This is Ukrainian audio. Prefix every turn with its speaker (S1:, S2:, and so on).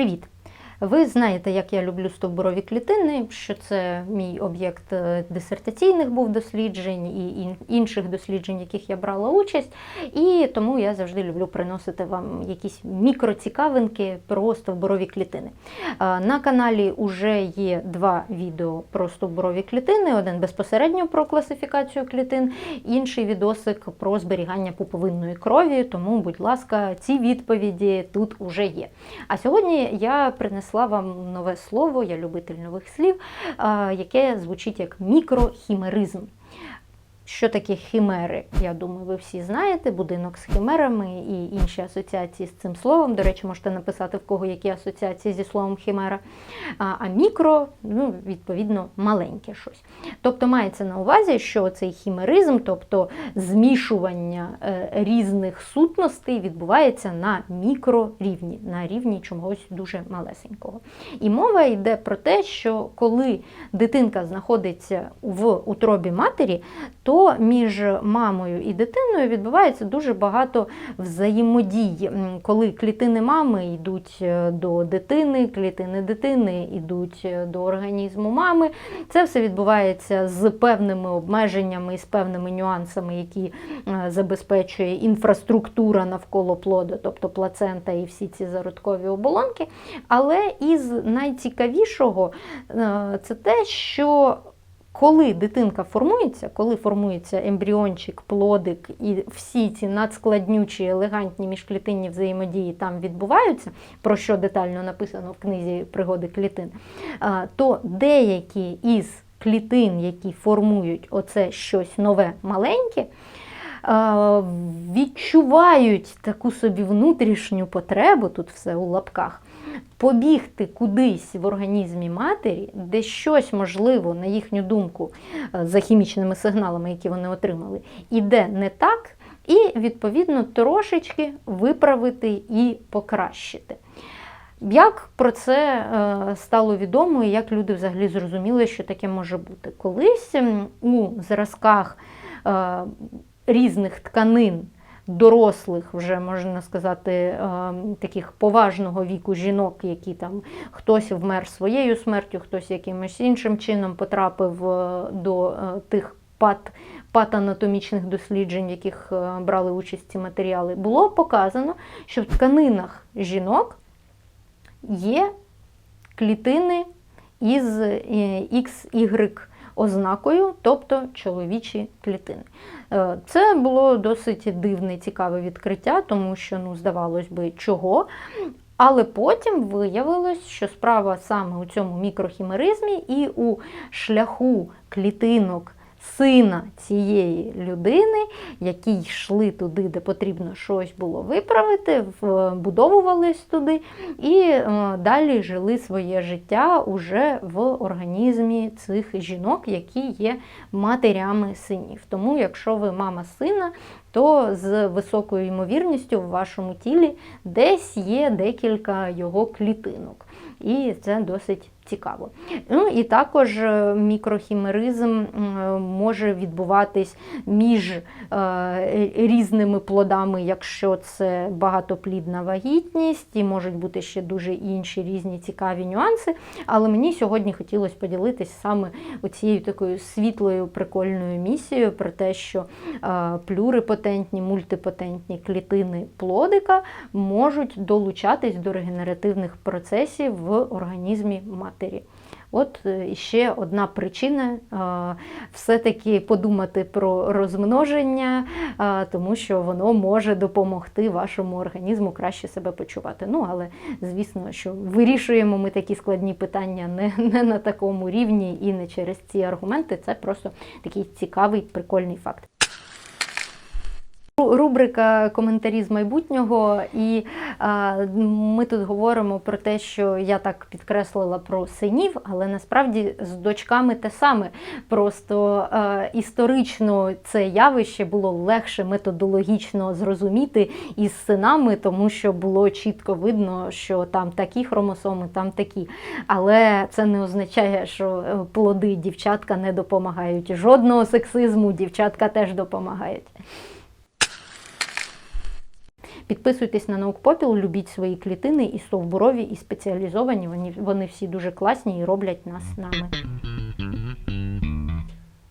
S1: Привіт! Ви знаєте, як я люблю стовбурові клітини, що це мій об'єкт е, дисертаційних був досліджень і інших досліджень, яких я брала участь. І тому я завжди люблю приносити вам якісь мікроцікавинки про стовбурові клітини. Е, На каналі вже є два відео про стовбурові клітини: один безпосередньо про класифікацію клітин, інший відосик про зберігання пуповинної крові. Тому, будь ласка, ці відповіді тут уже є. А сьогодні я принесла вам нове слово, я любитель нових слів, яке звучить як мікрохімеризм. Що таке химери? Я думаю, ви всі знаєте. Будинок з химерами і інші асоціації з цим словом. До речі, можете написати, в кого які асоціації зі словом химера. А, а мікро, ну, відповідно, маленьке щось. Тобто мається на увазі, що цей хімеризм, тобто змішування е, різних сутностей, відбувається на мікрорівні, на рівні чогось дуже малесенького. І мова йде про те, що коли дитинка знаходиться в утробі матері, то між мамою і дитиною відбувається дуже багато взаємодій. Коли клітини мами йдуть е, до дитини, клітини дитини йдуть е, до організму мами, це все відбувається з певними обмеженнями і з певними нюансами, які е, забезпечує інфраструктура навколо плоду, тобто плацента і всі ці зародкові оболонки. Але із найцікавішого це те, що коли дитинка формується, коли формується ембріончик, плодик і всі ці надскладнючі, елегантні міжклітинні взаємодії там відбуваються, про що детально написано в книзі пригоди клітин, то деякі із клітин, які формують оце щось нове маленьке, відчувають таку собі внутрішню потребу, тут все у лапках, побігти кудись в організмі матері, де щось можливо, на їхню думку, е, за хімічними сигналами, які вони отримали, іде не так, і відповідно трошечки виправити і покращити. Як про це е, стало відомо і як люди взагалі зрозуміли, що таке може бути? Колись у зразках е, різних тканин дорослих, вже можна сказати, е, таких поважного віку жінок, які там хтось вмер своєю смертю, хтось якимось іншим чином потрапив е, до е, тих пат, патанатомічних досліджень, в яких брали участь ці матеріали, було показано, що в тканинах жінок є клітини із XY ознакою, тобто чоловічі клітини. Е, Це було досить дивне, цікаве відкриття, тому що, ну, здавалось би, чого. Але потім виявилось, що справа саме у цьому мікрохімеризмі і у шляху клітинок сина цієї людини, які йшли туди, де потрібно щось було виправити, вбудовувались туди і е, далі жили своє життя уже в організмі цих жінок, які є матерями синів. Тому, якщо ви мама сина, то з високою ймовірністю в вашому тілі десь є декілька його клітинок. І це досить цікаво. Ну і також е, мікрохімеризм е, може відбуватись між е, різними плодами, якщо це багатоплідна вагітність, і можуть бути ще дуже інші різні цікаві нюанси. Але мені сьогодні хотілося поділитись саме цією такою світлою прикольною місією про те, що плюрипотентні, мультипотентні клітини плодика можуть долучатись до регенеративних процесів в організмі матері. От е, ще одна причина е, все-таки подумати про розмноження, е, тому що воно може допомогти вашому організму краще себе почувати. Ну, але звісно, що вирішуємо ми такі складні питання не, не на такому рівні і не через ці аргументи. Це просто такий цікавий, прикольний факт. Ру- Рубрика коментарі з майбутнього, і а, ми тут говоримо про те, що я так підкреслила про синів, але насправді з дочками те саме. Просто а, історично це явище було легше методологічно зрозуміти із синами, тому що було чітко видно, що там такі хромосоми, там такі. Але це не означає, що е, плоди дівчатка не допомагають. Жодного сексизму дівчатка теж допомагають. Підписуйтесь на наукпопіл, любіть свої клітини і стовбурові, і спеціалізовані. Вони, вони всі дуже класні і роблять нас нами.